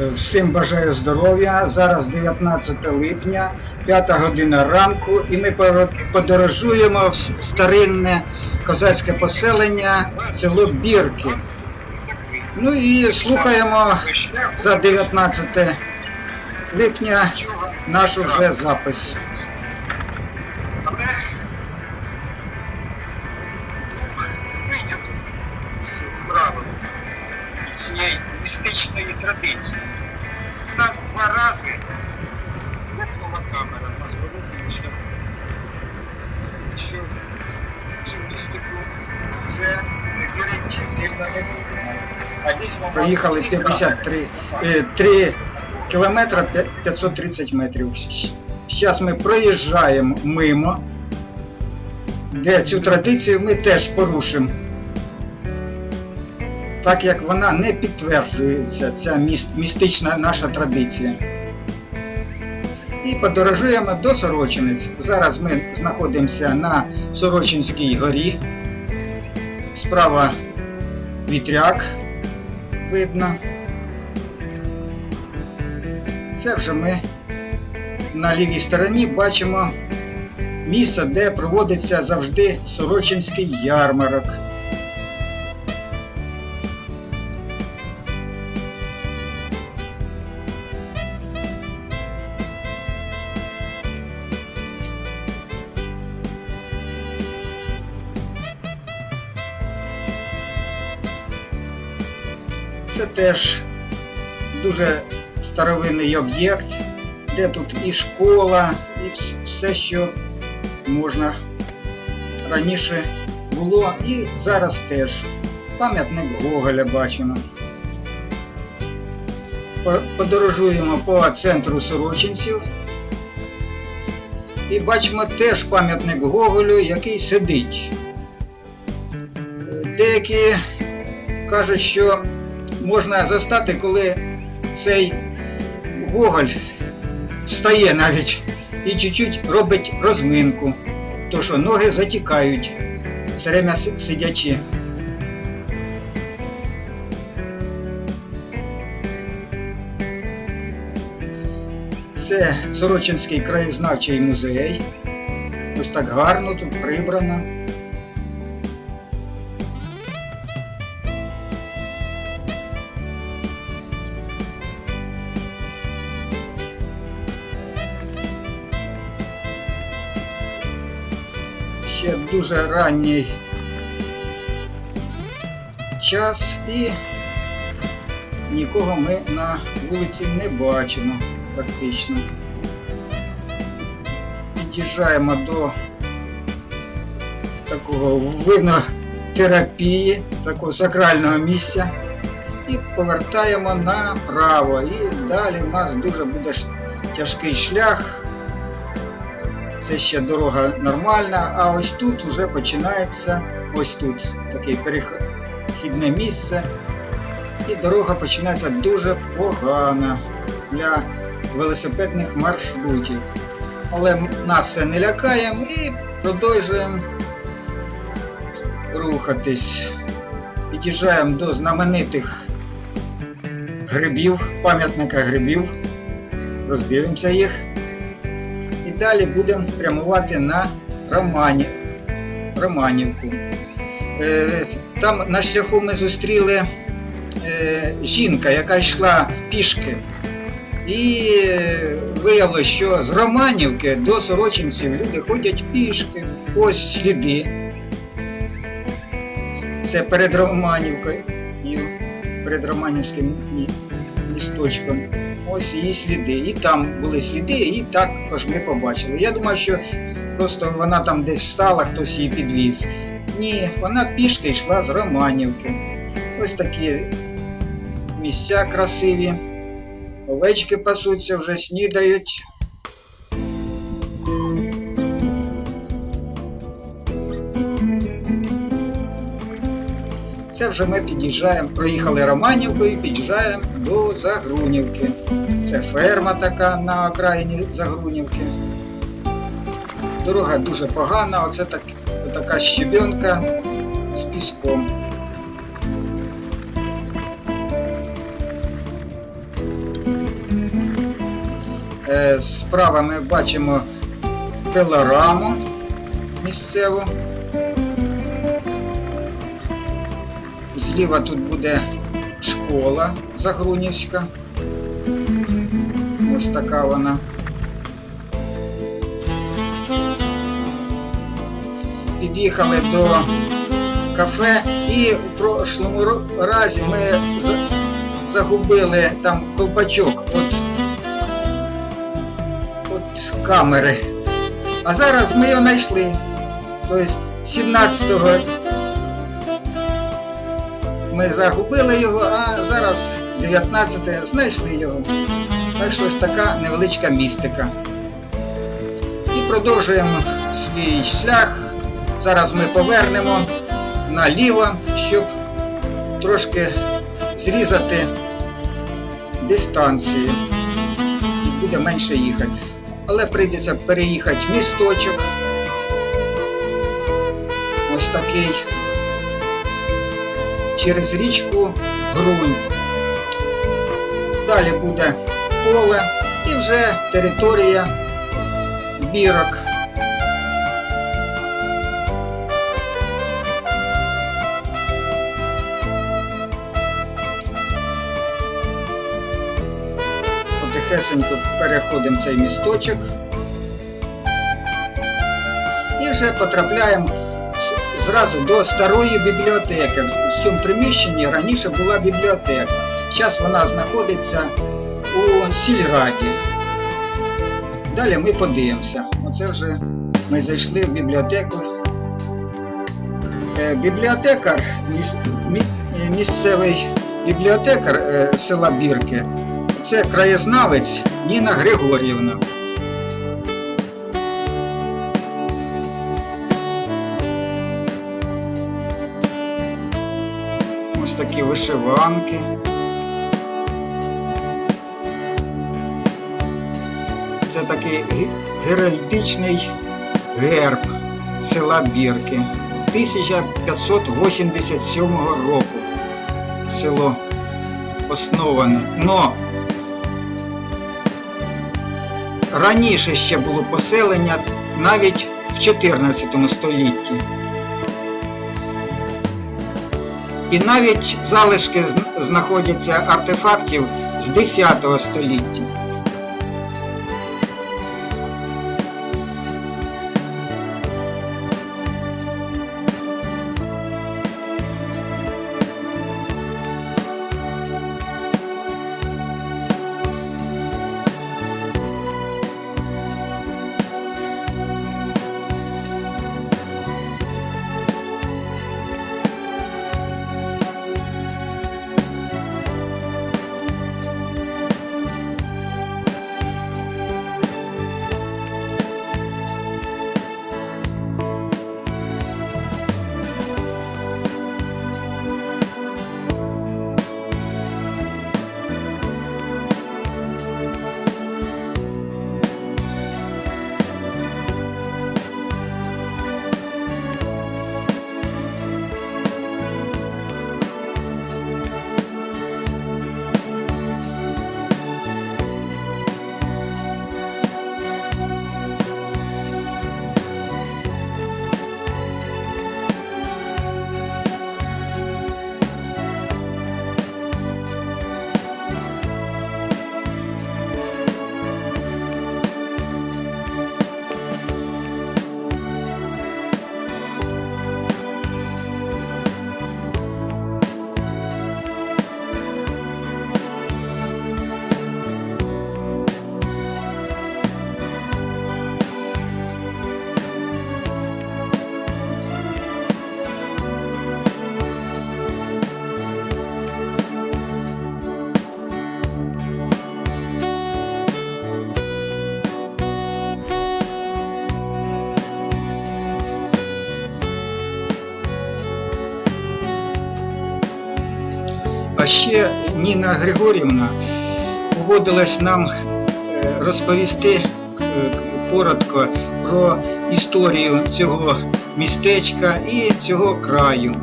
Е, Всім бажаю здоров'я. Зараз 19 липня, 5 година ранку, і ми подорожуємо в старинне козацьке поселення село Бірки. Ну і слухаємо за 19 липня наш вже запис. Проїхали 53 камери. е, 3 кілометра 530 метрів. Зараз ми проїжджаємо мимо, де цю традицію ми теж порушимо. Так як вона не підтверджується, ця містична наша традиція. І подорожуємо до Сорочинець. Зараз ми знаходимося на Сорочинській горі. Справа вітряк видно. Це вже ми на лівій стороні бачимо місце, де проводиться завжди Сорочинський ярмарок. Це теж дуже старовинний об'єкт, де тут і школа, і все, що можна раніше було, і зараз теж. Пам'ятник Гоголя бачимо. Подорожуємо по центру Сорочинців. І бачимо теж пам'ятник Гоголю, який сидить. Е, Деякі кажуть, що можна застати, коли цей Гоголь встає навіть і чуть-чуть робить розминку, то що ноги затікають все время сидячи. Це Сорочинський краєзнавчий музей. Ось так гарно тут прибрано. Дуже ранній час і нікого ми на вулиці не бачимо практично. Під'їжджаємо до такого винотерапії, такого сакрального місця і повертаємо направо. І далі в нас дуже буде тяжкий шлях. Це ще дорога нормальна, а ось тут вже починається ось тут таке перехідне місце. І дорога починається дуже погана для велосипедних маршрутів. Але нас це не лякає, ми продовжуємо рухатись. Під'їжджаємо до знаменитих грибів, пам'ятника грибів. Роздивимося їх. Далі будемо прямувати на Романі... Романівку. Е, там на шляху ми зустріли е, жінка, яка йшла пішки. І виявилося, що з Романівки до Сорочинців люди ходять пішки. Ось сліди. Це перед Романівкою, перед Романівським місточком. Ось її сліди. І там були сліди, і також ми побачили. Я думаю, що просто вона там десь стала, хтось її підвіз. Ні, вона пішки йшла з Романівки. Ось такі місця красиві. Овечки пасуться, вже снідають. Вже ми під'їжджаємо, проїхали Романівку і під'їжджаємо до Загрунівки. Це ферма така на окраїні Загрунівки. Дорога дуже погана, оце так, така щебенка з піском. Е, Справа ми бачимо пилораму місцеву. Зліва тут буде школа Загрунівська. Ось така вона. Під'їхали до кафе і в прошлому разі ми загубили там колпачок от, от камери. А зараз ми його знайшли. Тобто 17-го ми загубили його, а зараз 19-те знайшли його. Так що ось така невеличка містика. І продовжуємо свій шлях. Зараз ми повернемо наліво, щоб трошки зрізати дистанцію. І буде менше їхати. Але прийдеться переїхати місточок. Ось такий. Через річку Грунь. Далі буде поле і вже територія бірок. Потихесенько переходимо цей місточок. І вже потрапляємо зразу до старої бібліотеки. В цьому приміщенні раніше була бібліотека. Зараз вона знаходиться у сільраді. Далі ми подивимося. Оце вже ми зайшли в бібліотеку. Е, Бібліотекар, е, місцевий бібліотекар е, села Бірки, це краєзнавець Ніна Григорівна. Вишиванки. Це такий ге- геральдичний герб села Бірки 1587 року. Село основане. Но раніше ще було поселення навіть в 14 столітті. І навіть залишки зн- знаходяться артефактів з 10 століття. Ще Ніна Григорівна погодилась нам е, розповісти е, коротко про історію цього містечка і цього краю,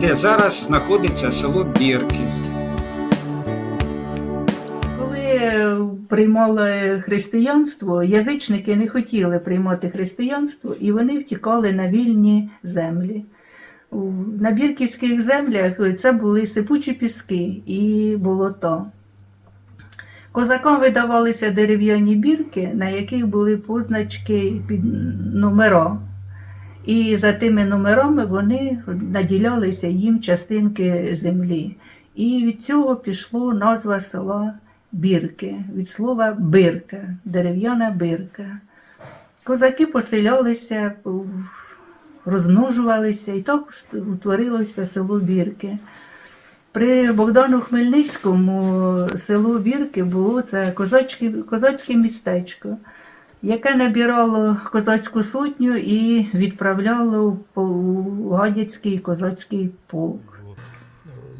де зараз знаходиться село Бірки. Коли е, приймали християнство, язичники не хотіли приймати християнство, і вони втікали на вільні землі. На бірківських землях це були сипучі піски і болото. Козакам видавалися дерев'яні бірки, на яких були позначки під номера. І за тими номерами вони наділялися їм частинки землі. І від цього пішло назва села Бірки, від слова бирка, дерев'яна бирка. Козаки поселялися, розмножувалися, і так утворилося село Бірки. При Богдану Хмельницькому село Бірки було це козацьке, козацьке містечко, яке набирало козацьку сотню і відправляло у Гадяцький козацький полк.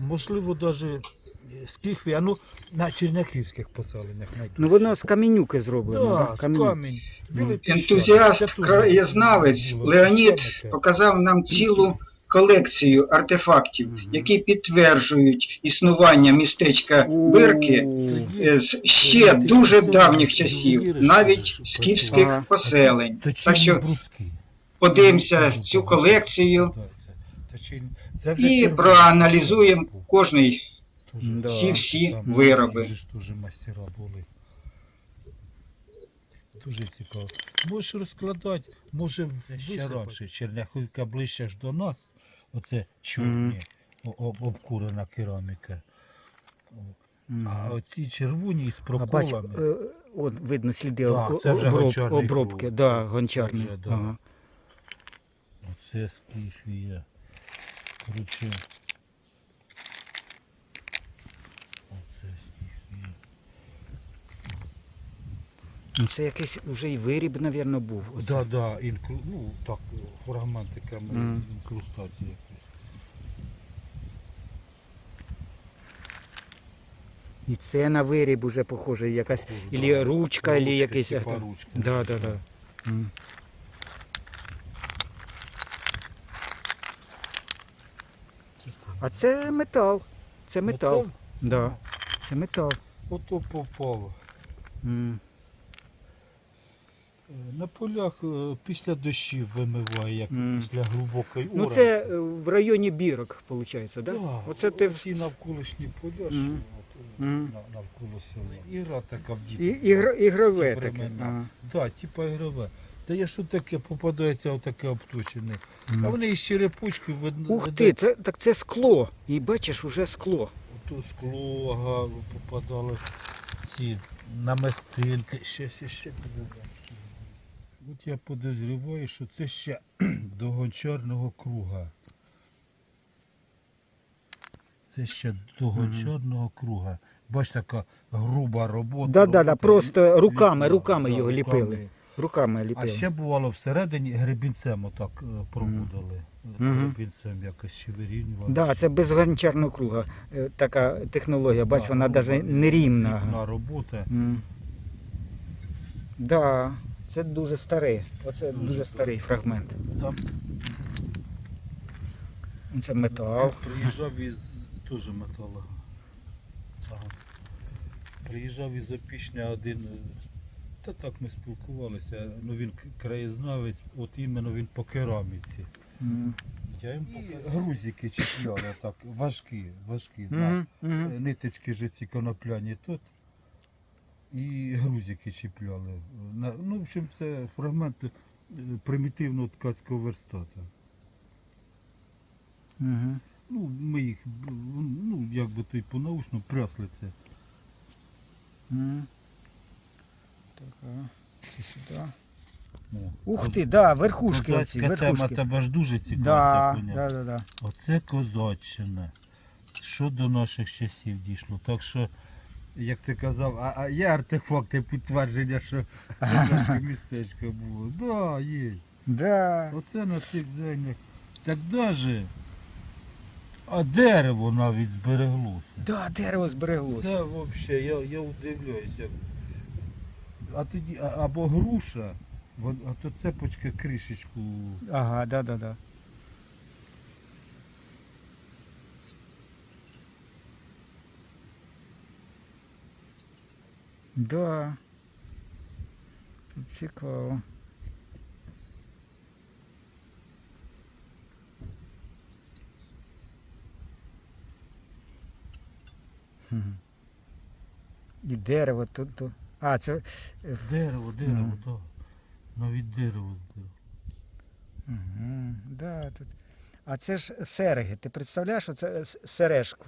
Можливо, навіть з Кіхві, а ну на черняхівських поселеннях. Ну воно з камінюки зроблено. Да, да, камінь. камінь. Білий. Ентузіаст, краєзнавець. Леонід показав нам цілу колекцію артефактів, які підтверджують існування містечка Бирки е, з ще дуже давніх часів, навіть скіфських поселень. Так що подивимося цю колекцію Так, і проаналізуємо кожний Дуже. Всі-всі Там вироби. Дуже ж дуже мастера були. Дуже цікаво. Можеш розкладати, може ще раніше. Черняхівка ближче ж до нас. Оце чорні, об- обкурена кераміка. Мгм. А оці червоні з А бач, е, от видно сліди Да, об- це вже оброб- гончарний обробки, круг. да, Це гончарний. вже, да. Ага. Оце скіфія. Короче. Оце скіфія. Ну, Це якийсь уже і виріб, мабуть, був. Оце. Да, да, інклю... ну так, фрагментиками Мгм. інкрустації якось. І це на виріб уже похоже, якась Похоже, ілі да. ручка, ілі якийсь. типа ето. ручки. Да, да, да. М. А це метал. Це метал. Метал? Да. Це метал. Ото попало. М. Е, На полях е, після дощів вимиває, як Мгм. після глибокої Ну оранки. це е, в районі бірок, виходить, так? Да? Да, Оце ти всі навколишні поля, що от, навколо села. Ігра така в І, дітей. ігро, ігрове таке. Ага. Да, типа ігрове. Та я що таке попадається отаке обточене. Мгм. А вони із черепочки видно. Ух ти, це, так це скло. І бачиш, уже скло. Ото скло, ага, попадали ці намистинки. Ще, ще, ще подивимося. От я подозріваю, що це ще до гончарного круга. Це ще до гончарного круга. Бач, така груба робота. Да, да, да, робота просто руками, ліпила, руками да, його ліпили. руками. А ліпили. ще бувало всередині гребінцем отак е, проводили. Мгм. Гребінцем якось ще вирівнювали. Да, це без гончарного круга. Е, Така технологія, бач, Да, вона навіть нерівна. рівна робота. М. Да, це дуже старий. Оце Дуже дуже старий фрагмент. Там Це метал. приїжджав із теж металу. Ага. Приїжджав із Опішня один. е, Та так ми спілкувалися. Ну він краєзнавець, от іменно він по кераміці. М. Я їм грузики чіпляли так, важкі, важкі. на Мгм, мгм. Е, Ниточки ж ці конопляні тут. І грузики чіпляли. Ну, в общем, це фрагмент е, примітивного ткацького верстата. Мгм. Ну, ми їх, ну, як би то й по-научно прясли це. М. Так, а. Це сюди. О. Ух ти, да, верхушки оці, Козацька тема верхушки. тебе ж дуже цікава. Да, да, да, да. Оце козаччина. Що до наших часів дійшло. Так що, як ти казав, а, а є артефакти підтвердження, що козацьке містечко було. Да, є. Да. Оце на цих землях. Так даже, а дерево навіть збереглося. Да, дерево збереглося. Це взагалі, я, я удивляюся. А тоді, а- або груша, вон- а то цепочка кришечку. Ага, да, да, да. Да. Тут цікаво. І дерево тут. тут. А, це. е, Дерево, дерево, так. Навіть дерево. дерево. Угу, да, тут. А це ж сереги. Ти представляєш, що це с- сережку?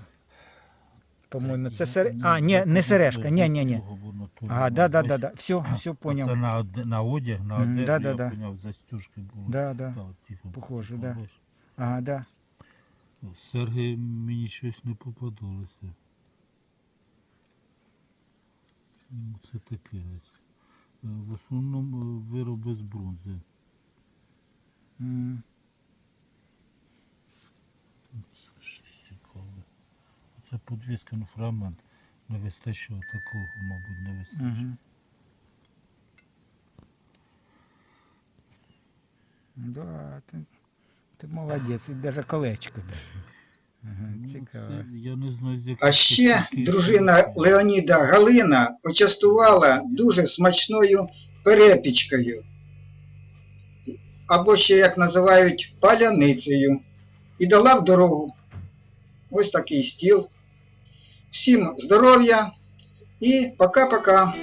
По-моєму, це сережка. А, ні, не сережка. Ні, ні, ні. Ага, да, да, да, да. Все, все Це на, од- на одяг, на Мгм, одежу, да, да, я да. поняв, застюжки були. Да, да. Похоже, да. Бачиш? Ага, да. Серги мені щось не попадалося. Ну, Це таке ось. Е, В основному е, вироби з бронзи. М. Це щось цікаве. Це подвіска, ну фрагмент. Не вистачило такого, мабуть, не вистачило. Угу. Да, ти, ти молодець, і навіть колечко. даже. Ага, Ну, цікаво. це, я не знаю, з яких А ще таких- дружина Леоніда Галина почастувала дуже смачною перепічкою, або ще як називають паляницею, і дала в дорогу. Ось такий стіл. Всім здоров'я і пока-пока.